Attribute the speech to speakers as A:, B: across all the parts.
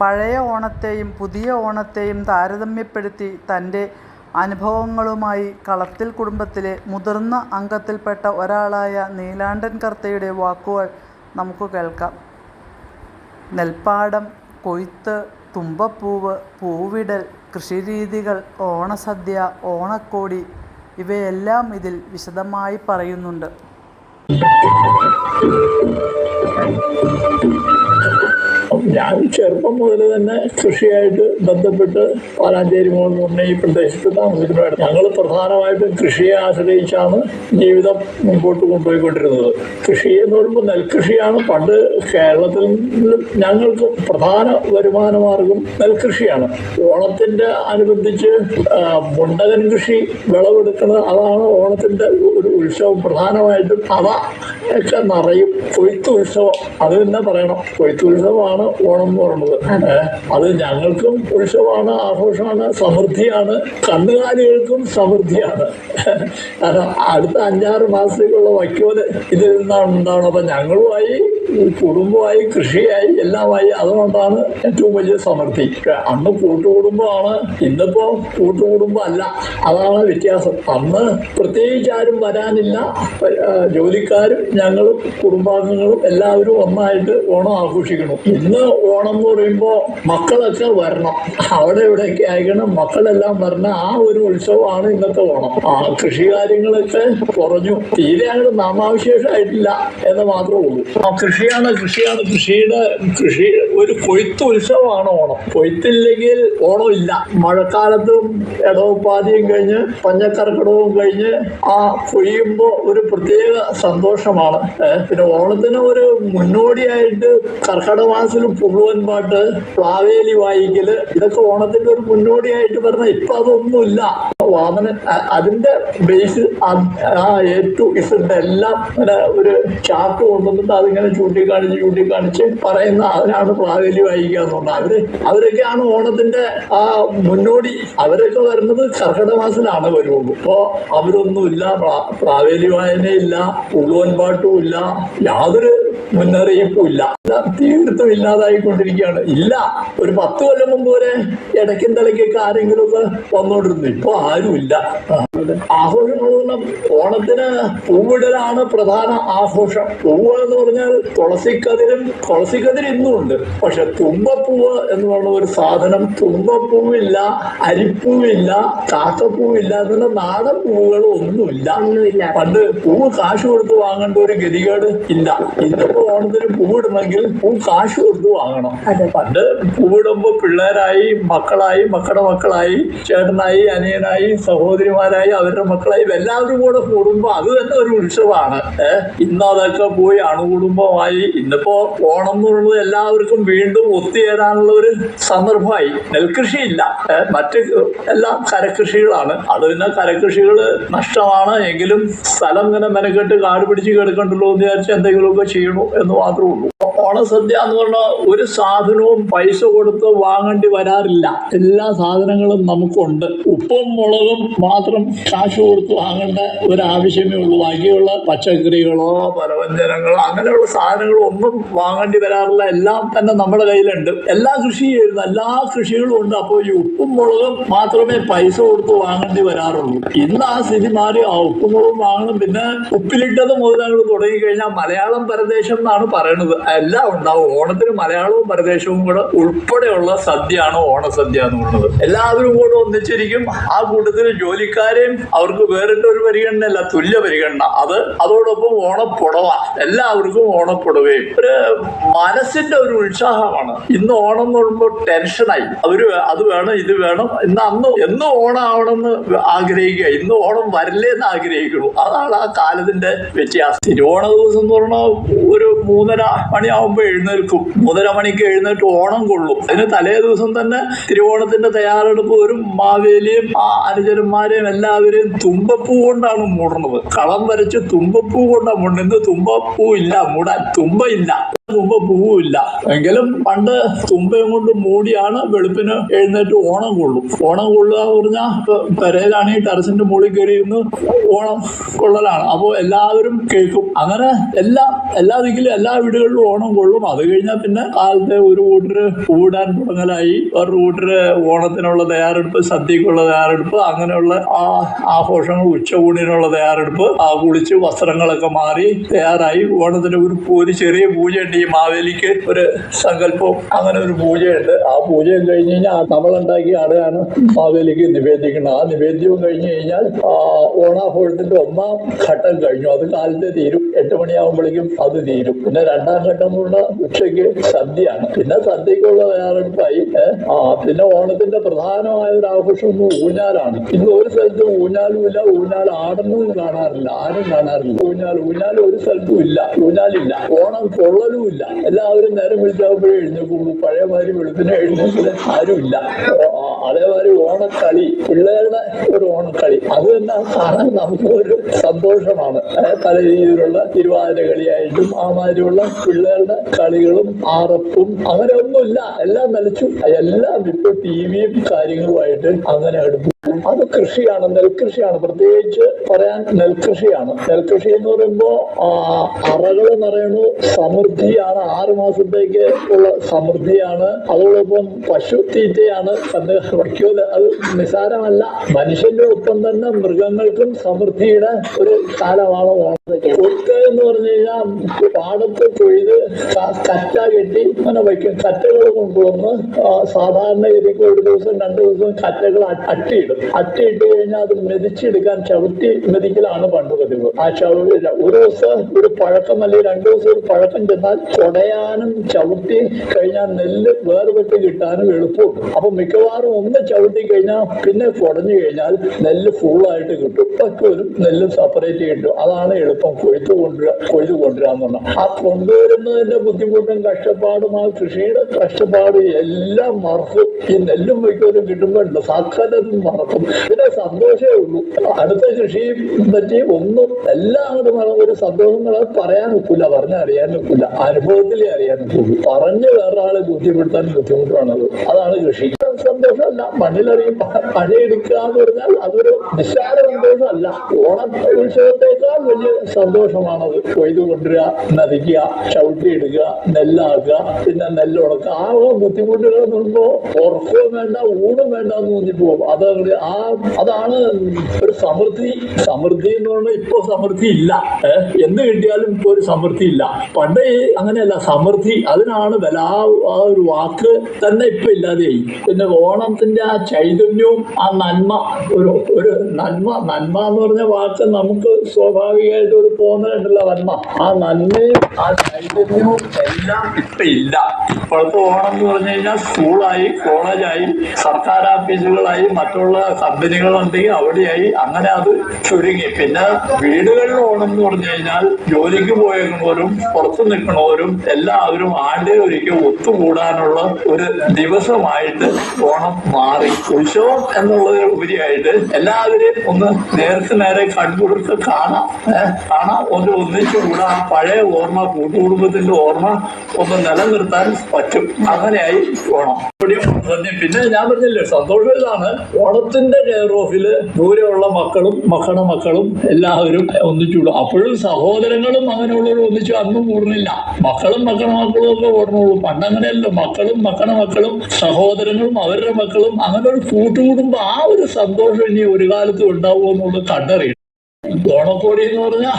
A: പഴയ ഓണത്തെയും പുതിയ ഓണത്തെയും താരതമ്യപ്പെടുത്തി തന്റെ അനുഭവങ്ങളുമായി കളത്തിൽ കുടുംബത്തിലെ മുതിർന്ന അംഗത്തിൽപ്പെട്ട ഒരാളായ നീലാണ്ടൻ കർത്തയുടെ വാക്കുകൾ നമുക്ക് കേൾക്കാം. നെൽപ്പാടം, കൊയ്ത്ത്, തുമ്പപ്പൂവ്, പൂവിടൽ, കൃഷിരീതികൾ, ഓണസദ്യ, ഓണക്കോടി ഇവയെല്ലാം ഇതിൽ വിശദമായി പറയുന്നുണ്ട്.
B: ഞാൻ ചെറുപ്പം മുതൽ തന്നെ കൃഷിയായിട്ട് ബന്ധപ്പെട്ട് പാലാഞ്ചേരി മുകളിൽ പറഞ്ഞ ഈ പ്രദേശത്ത് താമസിക്കുന്നവരാണ്. ഞങ്ങൾ പ്രധാനമായിട്ടും കൃഷിയെ ആശ്രയിച്ചാണ് ജീവിതം മുമ്പോട്ട് കൊണ്ടുപോയിക്കൊണ്ടിരുന്നത്. കൃഷി എന്ന് പറയുമ്പോൾ നെൽകൃഷിയാണ്. പണ്ട് കേരളത്തിൽ ഞങ്ങൾക്ക് പ്രധാന വരുമാന മാർഗം നെൽകൃഷിയാണ്. ഓണത്തിന്റെ അനുബന്ധിച്ച് മുണ്ടകൻ കൃഷി വിളവെടുക്കുന്നത് അതാണ് ഓണത്തിന്റെ ഒരു ഉത്സവം. പ്രധാനമായിട്ടും അവ ഒക്കെ നിറയും. കൊയ്ത്ത് ഉത്സവം അത് തന്നെ പറയണം. കൊയ്ത്ത് ഉത്സവമാണ് ഓണം എന്ന് പറയുന്നത്. അത്. ഞങ്ങൾക്കും ഉത്സവമാണ് ആഘോഷമാണ് സമൃദ്ധിയാണ് കന്നുകാലികൾക്കും സമൃദ്ധിയാണ്. കാരണം അടുത്ത അഞ്ചാറ് മാസത്തേക്കുള്ള വയ്ക്കോൽ ഇതിൽ നിന്നാണ് ഉണ്ടാവണം അപ്പൊ ഞങ്ങളുമായി കുടുംബമായി കൃഷിയായി എല്ലാമായി അതുകൊണ്ടാണ് ഏറ്റവും വലിയ സമൃദ്ധി. അന്ന് കൂട്ടുകുടുംബമാണ്. ഇന്നിപ്പോ കൂട്ടുകുടുംബം അല്ല അതാണ് വ്യത്യാസം. അന്ന് പ്രത്യേകിച്ച് ആരും വരാനില്ല. ജോലിക്കാരും ഞങ്ങളും കുടുംബാംഗങ്ങളും എല്ലാവരും ഒന്നായിട്ട് ഓണം ആഘോഷിക്കണം ഇന്ന് ഓണം എന്ന് പറയുമ്പോൾ മക്കളൊക്കെ വരണം. അവിടെ ഇവിടെയൊക്കെ ആയിക്കണം മക്കളെല്ലാം വരണം ആ ഒരു ഉത്സവമാണ് ഇന്നത്തെ ഓണം. ആ കൃഷി കാര്യങ്ങളൊക്കെ കുറഞ്ഞു. തീരെ അങ്ങോട്ട് നാമാവശേഷമായിട്ടില്ല എന്ന് മാത്രമേ ഉള്ളൂ. ആ കൃഷിയാണ് കൃഷിയാണ് കൃഷിയുടെ കൃഷി ഒരു കൊയ്ത്ത് ഉത്സവമാണ് ഓണം. കൊയ്ത്തില്ലെങ്കിൽ ഓണം ഇല്ല. മഴക്കാലത്തും ഇടവപ്പാതിയും കഴിഞ്ഞ് പഞ്ഞക്കർക്കിടവും കഴിഞ്ഞ് ആ കൊയ്യുമ്പോൾ ഒരു പ്രത്യേക സന്തോഷമാണ്. പിന്നെ ഓണത്തിന് ഒരു മുന്നോടിയായിട്ട് കർക്കിടക മാസത്തിൽ പുഴുവൻ പാട്ട് പ്ലാവേലി വായിക്കൽ ഇതൊക്കെ ഓണത്തിന്റെ ഒരു മുന്നോടിയായിട്ട് പറഞ്ഞ ഇപ്പൊ അതൊന്നുമില്ല. വാമനൻ അ- അതിന്റെ ബേസ് ആ എ ടു എല്ലാം ഒരു ചാർട്ട് കൊണ്ടുവന്നിട്ട് അതിങ്ങനെ ചൂണ്ടിക്കാണിച്ച് ചൂണ്ടിക്കാണിച്ച് പറയുന്ന അതിനാണ് പ്രാബല്യം വഹിക്കുക എന്നുള്ളത്. അവർ അവരൊക്കെയാണ് ഓണത്തിന്റെ ആ മുന്നോടി. അവരൊക്കെ വരുന്നത് കർക്കിടക മാസത്തിലാണ് വരുള്ളൂ. അപ്പോ അവരൊന്നുമില്ല പ്രാബല്യ വായനയില്ല ഉള്ളുവൻപാട്ടും ഇല്ല യാതൊരു മുന്നറിയിപ്പും ഇല്ല എല്ലാം തീർത്തും ഇല്ലാതായിക്കൊണ്ടിരിക്കുകയാണ്. ഇല്ല ഒരു പത്ത് കൊല്ലം മുമ്പ് വരെ ഇടയ്ക്കും തലയ്ക്കൊക്കെ ആരെങ്കിലും ഒക്കെ വന്നോണ്ടിരുന്നു. ഇപ്പൊ ആരുമില്ല. ആ, അതെ. ഓണത്തിന് പൂവിടലാണ് പ്രധാന ആഘോഷം. പൂവ് എന്ന് പറഞ്ഞാൽ തുളസിക്കതിരും തുളസിക്കതിർ ഇന്നും ഉണ്ട് പക്ഷെ തുമ്പപ്പൂവ് എന്ന് പറഞ്ഞ ഒരു സാധനം തുമ്പപ്പൂവില്ല അരിപ്പൂവില്ല കാക്കപ്പൂവില്ല എന്നുള്ള നാടൻ പൂവുകൾ ഒന്നുമില്ല. പണ്ട് പൂവ് കാശ് കൊടുത്ത് വാങ്ങേണ്ട ഒരു ഗതികേട് ഇല്ല. ഇന്നിപ്പോ ഓണത്തിന് പൂവിടണമെങ്കിൽ പൂ കാശ് കൊടുത്ത് വാങ്ങണം. പണ്ട് പൂവിടുമ്പോ പിള്ളേരായി മക്കളായി മക്കളുടെ മക്കളായി ചേട്ടനായി അനിയനായി സഹോദരിമാരായി അവരുടെ മക്കളായി എല്ലാവരും കൂടെ കൂടുമ്പോ അത് തന്നെ ഒരു ഉത്സവമാണ്. ഇന്ന് അതൊക്കെ പോയി അണുകുടുംബമായി. ഇന്നിപ്പോ ഓണം എന്ന് പറയുന്നത് എല്ലാവർക്കും വീണ്ടും ഒത്തുചേരാനുള്ള ഒരു സന്ദർഭമായി. നെൽകൃഷിയില്ല. ഇല്ല മറ്റ് എല്ലാം കരകൃഷികളാണ്. അത് പിന്നെ കരകൃഷികൾ നഷ്ടമാണ്. എങ്കിലും സ്ഥലം ഇങ്ങനെ മെനക്കെട്ട് കാട് പിടിച്ച് കിടക്കണ്ടല്ലോ എന്ന് വിചാരിച്ച് എന്തെങ്കിലുമൊക്കെ ചെയ്യണു എന്ന് മാത്രമേ ഉള്ളൂ ഓണസദ്യ എന്ന് പറഞ്ഞാൽ ഒരു സാധനവും പൈസ കൊടുത്ത് വാങ്ങേണ്ടി വരാറില്ല. എല്ലാ സാധനങ്ങളും നമുക്കുണ്ട്. ഉപ്പും മുളകും മാത്രം കാശ് കൊടുത്ത് വാങ്ങേണ്ട ഒരാവശ്യമേ ഉള്ളൂ. ബാക്കിയുള്ള പച്ചക്കറികളോ പലവ്യഞ്ജനങ്ങളോ അങ്ങനെയുള്ള സാധനങ്ങളോ ഒന്നും വാങ്ങേണ്ടി വരാറില്ല. എല്ലാം തന്നെ നമ്മുടെ കയ്യിലുണ്ട്. എല്ലാ കൃഷി ചെയ്യുന്ന എല്ലാ കൃഷികളും ഉണ്ട്. അപ്പോൾ ഈ ഉപ്പും മുളകും മാത്രമേ പൈസ കൊടുത്ത് വാങ്ങേണ്ടി വരാറുള്ളൂ. ഇന്ന് ആ സ്ഥിതി മാറി. ആ ഉപ്പും മുളകും വാങ്ങണം. പിന്നെ ഉപ്പിലിട്ടത് മുതൽ തുടങ്ങി കഴിഞ്ഞാൽ മലയാളം പരദേശം എന്നാണ് പറയണത്. എല്ലാം ഉണ്ടാവും. ഓണത്തിന് മലയാളവും പരദേശവും കൂടെ ഉൾപ്പെടെയുള്ള സദ്യയാണ് ഓണസദ്യ എന്ന് പറയുന്നത് എല്ലാവരും കൂടെ ഒന്നിച്ചിരിക്കും. ആ കൂട്ടത്തിൽ ജോലിക്കാരെയും അവർക്ക് വേറിട്ട ഒരു പരിഗണനയല്ല തുല്യ പരിഗണന. അത് അതോടൊപ്പം ഓണപ്പുടവ. എല്ലാവർക്കും ഓണപ്പുടവയും. ഒരു മനസ്സിന്റെ ഒരു ഉത്സാഹമാണ്. ഇന്ന് ഓണം എന്ന് പറയുമ്പോൾ ടെൻഷനായി. അവർ അത് വേണം ഇത് വേണം. ഇന്ന് അന്ന് എന്നും ഓണം ആവണമെന്ന് ആഗ്രഹിക്കുക. ഇന്ന് ഓണം വരില്ലേ എന്ന് ആഗ്രഹിക്കുന്നു അതാണ് ആ കാലത്തിന്റെ വ്യത്യാസം. തിരുവോണ ദിവസം എന്ന് പറഞ്ഞാൽ ഒരു മൂന്നര മണിയാവുമ്പോൾ എഴുന്നേൽക്കും. മൂന്നര മണിക്ക് എഴുന്നേറ്റ് ഓണം കൊള്ളും. അതിന് തലേ ദിവസം തന്നെ തിരുവോണത്തിന്റെ തയ്യാറെടുപ്പ് വരും. മാവേലിയും ആ അനുചരന്മാരെയും എല്ലാവരെയും തുമ്പപ്പൂ കൊണ്ടാണ് മൂടുന്നത് കളം വരച്ച് തുമ്പപ്പൂ കൊണ്ടാണ് മൂടുന്നത് തുമ്പപ്പൂ ഇല്ല. മൂടാൻ തുമ്പയില്ല തുമ്പ പൂവില്ല. എങ്കിലും പണ്ട് തുമ്പയും കൊണ്ട് മൂടിയാണ് വെളുപ്പിന് എഴുന്നേറ്റ് ഓണം കൊള്ളും. ഓണം കൊള്ളുക എന്ന് പറഞ്ഞാൽ പെരയിലാണെങ്കിൽ ടെറസിന്റെ മുകളിൽ കയറി ഇരുന്ന് ഓണം കൊള്ളലാണ്. അപ്പോൾ എല്ലാവരും കേൾക്കും. അങ്ങനെ എല്ലാ എല്ലാ ദിക്കിലും എല്ലാ വീടുകളിലും ഓണം കൊള്ളും. അത് കഴിഞ്ഞാൽ പിന്നെ കാലത്തെ ഒരു കൂട്ടര് കൂടാൻ തുടങ്ങലായി. ഒരു കൂട്ടര് ഓണത്തിനുള്ള തയ്യാറെടുപ്പ് സദ്യക്കുള്ള തയ്യാറെടുപ്പ് അങ്ങനെയുള്ള ആ ആഘോഷങ്ങൾ ഉച്ചകൂടിനുള്ള തയ്യാറെടുപ്പ് ആ കുളിച്ച് വസ്ത്രങ്ങളൊക്കെ മാറി തയ്യാറായി. ഓണത്തിന് ഒരു ഒരു ചെറിയ പൂജയുണ്ട് ഈ മാവേലിക്ക് ഒരു സങ്കല്പം അങ്ങനെ ഒരു പൂജയുണ്ട്. ആ പൂജയും കഴിഞ്ഞ് കഴിഞ്ഞാൽ നമ്മളുണ്ടാക്കിയ അടയാണ് മാവേലിക്ക് നിവേദിക്കുന്നത് ആ നിവേദ്യവും കഴിഞ്ഞ് കഴിഞ്ഞാൽ ആ ഓണാഘോഷത്തിന്റെ ഒന്നാം ഘട്ടം കഴിഞ്ഞു. അത് കാലത്തെ തീരും. എട്ട് മണിയാകുമ്പോഴേക്കും അത് തീരും. പിന്നെ രണ്ടാം ഘട്ടം എന്ന് പറഞ്ഞാൽ ഉച്ചയ്ക്ക് സദ്യയാണ് പിന്നെ സദ്യക്കുള്ള തയ്യാറെടുപ്പായി ആ പിന്നെ ഓണത്തിന്റെ പ്രധാനമായ ഒരു ആഘോഷം ഊഞ്ഞാലാണ്. ഇന്ന് ഒരു സ്ഥലത്തും ഊഞ്ഞാലും ഇല്ല. ഊഞ്ഞാൽ ആടുന്നതും കാണാറില്ല. ആരും കാണാറില്ല. ഊഞ്ഞാൽ ഊഞ്ഞാൽ ഒരു സ്ഥലത്തും ഇല്ല. ഊഞ്ഞാലില്ല. ഓണം കൊള്ളലും ഇല്ല എല്ലാവരും നേരം വിളിച്ചാകുമ്പോഴേ എഴുന്നേക്കുള്ളൂ പഴയ മാതിരി വെളുപ്പിനെ എഴുന്നേക്കില്ല ആരുമില്ല. അതേമാതിരി ഓണക്കളി പിള്ളേരുടെ ഒരു ഓണക്കളി. അത് തന്നെ കാണാൻ നമുക്ക് ഒരു സന്തോഷമാണ് പല രീതിയിലുള്ള തിരുവാതിര കളിയായിട്ടും ആ മാതിരിയുള്ള പിള്ളേരുടെ കളികളും ആറപ്പും അങ്ങനെ ഒന്നുമില്ല. എല്ലാം നിലച്ചു. എല്ലാം ഇപ്പൊ ടി വിയും കാര്യങ്ങളുമായിട്ട് അങ്ങനെ എടുത്തു അത് കൃഷിയാണ് നെൽകൃഷിയാണ്. പ്രത്യേകിച്ച് പറയാൻ നെൽകൃഷിയാണ്. നെൽകൃഷി എന്ന് പറയുമ്പോ ആ, അറകൾ നിറയണു സമൃദ്ധിയാണ്. ആറ് മാസത്തേക്ക് ഉള്ള സമൃദ്ധിയാണ്. അതോടൊപ്പം പശു തീറ്റയാണ് അത് നിസാരമല്ല മനുഷ്യന്റെ ഒപ്പം തന്നെ മൃഗങ്ങൾക്കും സമൃദ്ധിയുടെ ഒരു കാലമാണ് കൊയ്ത്ത് എന്ന് പറഞ്ഞു കഴിഞ്ഞാൽ പാടത്ത് കൊയ്ത് കറ്റ കെട്ടി അങ്ങനെ വയ്ക്കും. കറ്റകൾ കൊണ്ടുവന്ന് ആ, സാധാരണ ഗതിക്ക് ഒരു ദിവസം രണ്ട് ദിവസം കറ്റകൾ അട്ടിയിടും. അട്ടിയിട്ട് കഴിഞ്ഞാൽ അത് മെതിച്ചെടുക്കാൻ ചവിട്ടി മെതിക്കലാണ് പണ്ട് പതിവ്. ആ ചവിട്ടി ഒരു ദിവസം ഒരു പഴക്കം അല്ലെങ്കിൽ രണ്ടു ദിവസം ഒരു പഴക്കം ചെന്നാൽ കൊടയാനും ചവിട്ടി കഴിഞ്ഞാൽ നെല്ല് വേർപെട്ട് കിട്ടാനും എളുപ്പമുണ്ട്. അപ്പൊ മിക്കവാറും ഒന്ന് ചവിട്ടി കഴിഞ്ഞാൽ പിന്നെ കുടഞ്ഞു കഴിഞ്ഞാൽ നെല്ല് ഫുള്ളായിട്ട് കിട്ടും. പക്വരും നെല്ല് സെപ്പറേറ്റ് കിട്ടും അതാണ് എളുപ്പം. കൊയ്ത്ത് കൊണ്ടുവരിക കൊയ്ത് കൊണ്ടുവരാന്ന് പറഞ്ഞാൽ ആ കൊണ്ടുവരുന്നതിന്റെ ബുദ്ധിമുട്ടും കഷ്ടപ്പാടും ആ കൃഷിയുടെ കഷ്ടപ്പാട് എല്ലാം മറക്കും. ഈ നെല്ലും വയ്ക്കലും കിട്ടുമ്പോഴുണ്ട് സകലതും മറക്കും. പിന്നെ സന്തോഷമേ ഉള്ളൂ. അടുത്ത കൃഷിയെ പറ്റി ഒന്നും എല്ലാം അങ്ങോട്ട് മറന്ന ഒരു സന്തോഷങ്ങൾ പറയാൻ ഒക്കില്ല പറഞ്ഞാൽ അറിയാൻ ഒക്കില്ല അനുഭവത്തിലേ അറിയാൻ ഒക്കുള്ളൂ പറഞ്ഞ് വേറൊരാളെ ബുദ്ധിമുട്ടാൻ ബുദ്ധിമുട്ടാണത്. അതാണ് കൃഷി. സന്തോഷമല്ല. മണ്ണിലറിയും മഴയെടുക്കുക എന്ന് പറഞ്ഞാൽ അതൊരു നിസ്സാര സന്തോഷമല്ല. ഓണം ഉത്സവത്തെക്കാൾ വലിയ സന്തോഷമാണത്. കൊയ്തു കൊണ്ടുവരിക നദിക്കുക ചവിട്ടിയിടുക നെല്ലാക്കുക പിന്നെ നെല്ലുണക്കുക. ആ ബുദ്ധിമുട്ടുകൾ പറയുമ്പോൾ ഉറക്കവും വേണ്ട ഊണും വേണ്ട എന്ന് തോന്നിപ്പോകും. അത് ആ അതാണ് ഒരു സമൃദ്ധി. സമൃദ്ധി എന്ന് പറഞ്ഞാൽ ഇപ്പൊ സമൃദ്ധി ഇല്ല. എന്ത് കിട്ടിയാലും ഇപ്പൊ ഒരു സമൃദ്ധി ഇല്ല. പണ്ട് അങ്ങനെയല്ല. സമൃദ്ധി അതിനാണ് വില ആ ഒരു വാക്ക് തന്നെ ഇപ്പൊ ഇല്ലാതെയായി. പിന്നെ ഓണത്തിന്റെ ആ ചൈതന്യവും ആ നന്മ ഒരു ഒരു നന്മ നന്മ എന്ന് പറഞ്ഞ വാക്ക് നമുക്ക് സ്വാഭാവികമായിട്ട് ഒരു തോന്നലുണ്ടല്ലോ നന്മ. ആ നന്മയും ആ ചൈതന്യവും ഇപ്പൊ ഇല്ല ഇപ്പോഴത്തെ ഓണം എന്ന് പറഞ്ഞു കഴിഞ്ഞാൽ സ്കൂളായി കോളേജായി സർക്കാർ ഓഫീസുകളായി മറ്റുള്ള കമ്പനികളുണ്ടെങ്കിൽ അവിടെയായി അങ്ങനെ അത് ചുരുങ്ങി. പിന്നെ വീടുകളിൽ ഓണം എന്ന് പറഞ്ഞു കഴിഞ്ഞാൽ ജോലിക്ക് പോയവരും പുറത്ത് നിൽക്കുന്നവരും എല്ലാവരും ആണ്ടേ ഒരിക്കൽ ഒത്തുകൂടാനുള്ള ഒരു ദിവസമായിട്ട് ഓണം മാറി. ഉത്സവം എന്നുള്ളതിന് ഉപരിയായിട്ട് എല്ലാവരെയും ഒന്ന് നേരത്തെ നേരെ കൺകുടുത്ത് കാണാം. കാണാം. ഒന്ന് ഒന്നിച്ചു പഴയ ഓർമ്മ കൂട്ടുകുടുംബത്തിന്റെ ഓർമ്മ ഒന്ന് നിലനിർത്താൻ പറ്റും. അങ്ങനെയായി തന്നെ. പിന്നെ ഞാൻ പറഞ്ഞില്ലേ സന്തോഷം ഇതാണ് ഓണത്തിന്റെ കെയർ ഓഫിൽ ദൂരെയുള്ള മക്കളും മക്കളുടെ മക്കളും എല്ലാവരും ഒന്നിച്ചുവിടും അപ്പോഴും സഹോദരങ്ങളും അങ്ങനെയുള്ളവരും ഒന്നിച്ചു അന്നും കൂടുന്നില്ല. മക്കളും മക്കളുടെ മക്കളും ഒക്കെ ഓടുന്നുള്ളൂ പണ്ടങ്ങനെയല്ലോ. മക്കളും മക്കളുടെ മക്കളും സഹോദരങ്ങളും അവരുടെ മക്കളും അങ്ങനെ ഒരു കൂട്ടുകൂടുമ്പോ ആ ഒരു സന്തോഷം ഇനി ഒരു കാലത്തും ഉണ്ടാവുമോ എന്നുള്ളത് കണ്ടറിയണം. ഓണക്കോടി എന്ന് പറഞ്ഞാൽ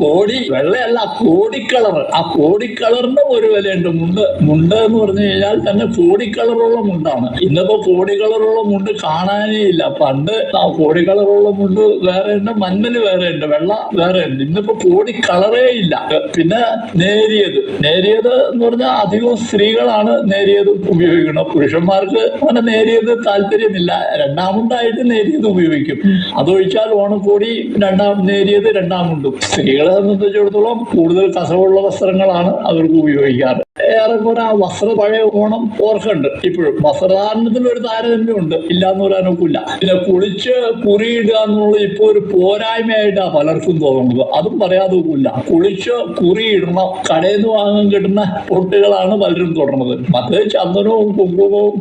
B: കോടി വെള്ളയല്ല കോടിക്കളർ ആ കോടിക്കളറിന്റെ ഒരു വിലയുണ്ട്. മുണ്ട് മുണ്ട് എന്ന് പറഞ്ഞു കഴിഞ്ഞാൽ തന്നെ കോടിക്കളറുള്ള മുണ്ടാണ്. ഇന്നിപ്പോ കോടിക്കളറുള്ള മുണ്ട് കാണാനേ ഇല്ല. പണ്ട് ആ കോടിക്കളറുള്ള മുണ്ട് വേറെ ഉണ്ട് മഞ്ഞന് വേറെ ഉണ്ട് വെള്ള വേറെ ഉണ്ട് ഇന്നിപ്പോ കോടിക്കളറേ ഇല്ല. പിന്നെ നേരിയത്. നേരിയത് എന്ന് പറഞ്ഞാൽ അധികവും സ്ത്രീകളാണ് നേരിയത് ഉപയോഗിക്കുന്നത്. പുരുഷന്മാർക്ക് അങ്ങനെ നേരിയത് താല്പര്യമില്ല. രണ്ടാമതായിട്ട് നേരിയത് ഉപയോഗിക്കും. അതൊഴിച്ചാൽ ഓണക്കോടി രണ്ടാമത് നേരിയത് രണ്ടാം മുണ്ടും. സ്ത്രീകളെ സംബന്ധിച്ചിടത്തോളം കൂടുതൽ കസവുള്ള വസ്ത്രങ്ങളാണ് അവർക്ക് ഉപയോഗിക്കാറ്. ഏറെക്കുറെ ആ വസ്ത്ര പഴയ ഓണം ഓർക്കുന്നുണ്ട് ഇപ്പോഴും. വസ്ത്രധാരണത്തിൽ ഒരു താരതമ്യമുണ്ട്. ഇല്ലാന്ന് പറയാനൊക്കില്ല പിന്നെ കുളിച്ച് കുറിയിടുക എന്നുള്ളത് ഇപ്പോൾ ഒരു പോരായ്മയായിട്ടാണ് പലർക്കും തോന്നുന്നത്. അതും പറയാതെ ഒക്കില്ല. കുളിച്ച് കുറിയിടണം കടയിൽ നിന്ന് വാങ്ങാൻ കിട്ടുന്ന പൊട്ടുകളാണ് പലരും തുടർന്നത്. മറ്റേ ചന്ദനവും കുങ്കുമവും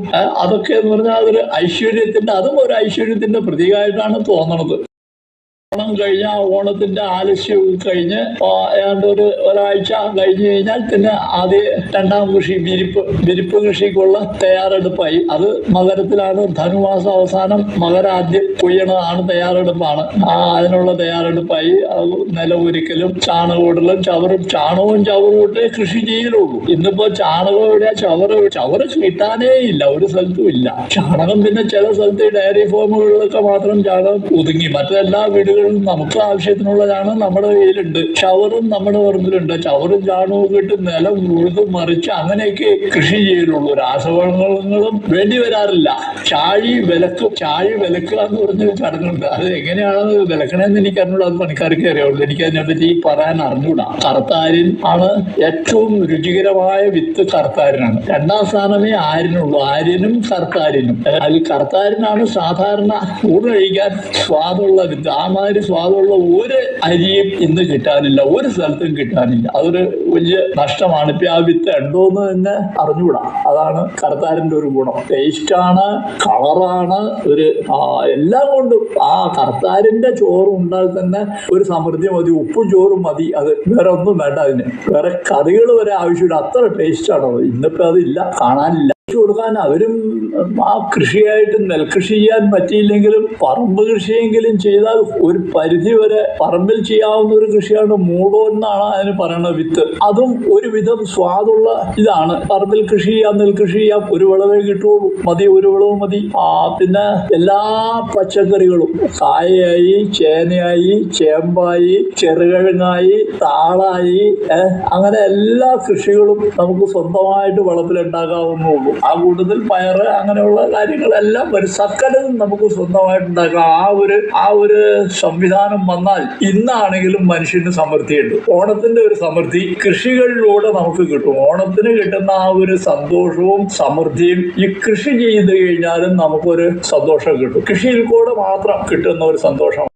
B: അതൊക്കെ എന്ന് പറഞ്ഞാൽ അതൊരു ഐശ്വര്യത്തിന്റെ അതും ഒരു ഐശ്വര്യത്തിന്റെ പ്രതീകമായിട്ടാണ് തോന്നണത്. ഓണം കഴിഞ്ഞ ഓണത്തിന്റെ ആലസ്യവും കഴിഞ്ഞ് ഏതാണ്ട് ഒരു ഒരാഴ്ച കഴിഞ്ഞു കഴിഞ്ഞാൽ പിന്നെ അത് രണ്ടാം കൃഷി വിരിപ്പ് വിരിപ്പ് കൃഷിക്കുള്ള തയ്യാറെടുപ്പായി. അത് മകരത്തിലാണ് ധനുമാസം അവസാനം മകരാദ്യം കൊയ്യണതാണ് തയ്യാറെടുപ്പാണ്. ആ അതിനുള്ള തയ്യാറെടുപ്പായി. അത് നിലമൊരിക്കലും ചാണകമിടലും ചവറും ചാണകവും ചവറും ഇട്ടേ കൃഷി ചെയ്യലുള്ളൂ. ഇന്നിപ്പോ ചാണകം ഇവിടെ ചവറ് ചവറ് കിട്ടാനേ ഇല്ല ഒരു സ്ഥലത്തും ഇല്ല. ചാണകം പിന്നെ ചില സ്ഥലത്ത് ഡയറി ഫോമുകളിലൊക്കെ മാത്രം ചാണകം ഒതുങ്ങി. മറ്റെല്ലാ വീടുകളിലും നമുക്ക് ആവശ്യത്തിനുള്ളതാണ് നമ്മുടെ കയ്യിലുണ്ട്. ചവറും നമ്മുടെ പറമ്പിലുണ്ട്. ചവറും ചാണകവും ഇട്ട് നിലം ഉഴുത് മറിച്ച് അങ്ങനെയൊക്കെ കൃഷി ചെയ്യലുള്ളൂ. രാസവളങ്ങളും വേണ്ടി വരാറില്ല. ചാഴി വിലക്ക് ചാഴി വിലക്കുക എന്ന് പറഞ്ഞൊരു ചടങ്ങുണ്ട്. അത് എങ്ങനെയാണ് വിലക്കണമെന്ന് എനിക്ക് അറിഞ്ഞൂടാ അത് പണിക്കാർക്ക് അറിയാവുള്ളൂ. എനിക്ക് അതിനെപ്പറ്റി പറയാൻ അറിഞ്ഞൂടാ. കർത്താരിൻ ആണ് ഏറ്റവും രുചികരമായ വിത്ത് കർത്താരനാണ്. രണ്ടാം സ്ഥാനമേ ആരിനുള്ളൂ. ആര്യനും കർത്താരിനും. അതിൽ കർത്താരിനാണ് സാധാരണ ഊണ് കഴിക്കാൻ സ്വാദുള്ള വിത്ത്. ആ സ്വാദുള്ള ഒരു അരിയും ഇന്ന് കിട്ടാനില്ല ഒരു സ്ഥലത്തും കിട്ടാനില്ല. അതൊരു വലിയ നഷ്ടമാണ്. ഇപ്പൊ ആ വിത്ത് ഉണ്ടോന്ന് തന്നെ അറിഞ്ഞുകൂടാ അതാണ് കറുത്താരിന്റെ ഒരു ഗുണം. ടേസ്റ്റാണ് കളറാണ് ഒരു എല്ലാം കൊണ്ടും ആ കറുത്താരിന്റെ ചോറ് ഉണ്ടാൽ തന്നെ ഒരു സമൃദ്ധി മതി ഉപ്പും ചോറും മതി. അത് വേറെ ഒന്നും വേണ്ട അതിന്. വേറെ കറികൾ വരെ ആവശ്യമില്ല. അത്ര ടേസ്റ്റാണ് ഇന്നിപ്പോ അതില്ല കാണാനില്ല. കൊടുക്കാൻ അവരും ആ കൃഷിയായിട്ട് നെൽകൃഷി ചെയ്യാൻ പറ്റിയില്ലെങ്കിലും പറമ്പ് കൃഷിയെങ്കിലും ചെയ്താൽ ഒരു പരിധി വരെ പറമ്പിൽ ചെയ്യാവുന്ന ഒരു കൃഷിയാണ് മൂടോ എന്നാണ് അതിന് പറയുന്നത് വിത്ത്. അതും ഒരുവിധം സ്വാദുള്ള ഇതാണ്. പറമ്പിൽ കൃഷി ചെയ്യാം നെൽകൃഷി ചെയ്യാം. ഒരു വിളവേ കിട്ടുള്ളൂ. മതി ഒരു വിളവ് മതി. ആ പിന്നെ എല്ലാ പച്ചക്കറികളും. കായയായി ചേനയായി ചേമ്പായി ചെറുകിഴങ്ങായി താളായി അങ്ങനെ എല്ലാ കൃഷികളും നമുക്ക് സ്വന്തമായിട്ട് വളപ്പിലുണ്ടാക്കാവുന്നുള്ളൂ ആ കൂട്ടത്തിൽ പയറ് അങ്ങനെയുള്ള കാര്യങ്ങളെല്ലാം ഒരു സക്കലതും നമുക്ക് സ്വന്തമായിട്ട് ഉണ്ടാക്കാം ആ ഒരു ആ ഒരു സംവിധാനം വന്നാൽ ഇന്നാണെങ്കിലും മനുഷ്യന് സമൃദ്ധിയുണ്ട്. ഓണത്തിന്റെ ഒരു സമൃദ്ധി കൃഷികളിലൂടെ നമുക്ക് കിട്ടും. ഓണത്തിന് കിട്ടുന്ന ആ ഒരു സന്തോഷവും സമൃദ്ധിയും ഈ കൃഷി ചെയ്ത് കഴിഞ്ഞാലും നമുക്കൊരു സന്തോഷം കിട്ടും. കൃഷിയിൽ കൂടെ മാത്രം കിട്ടുന്ന ഒരു സന്തോഷം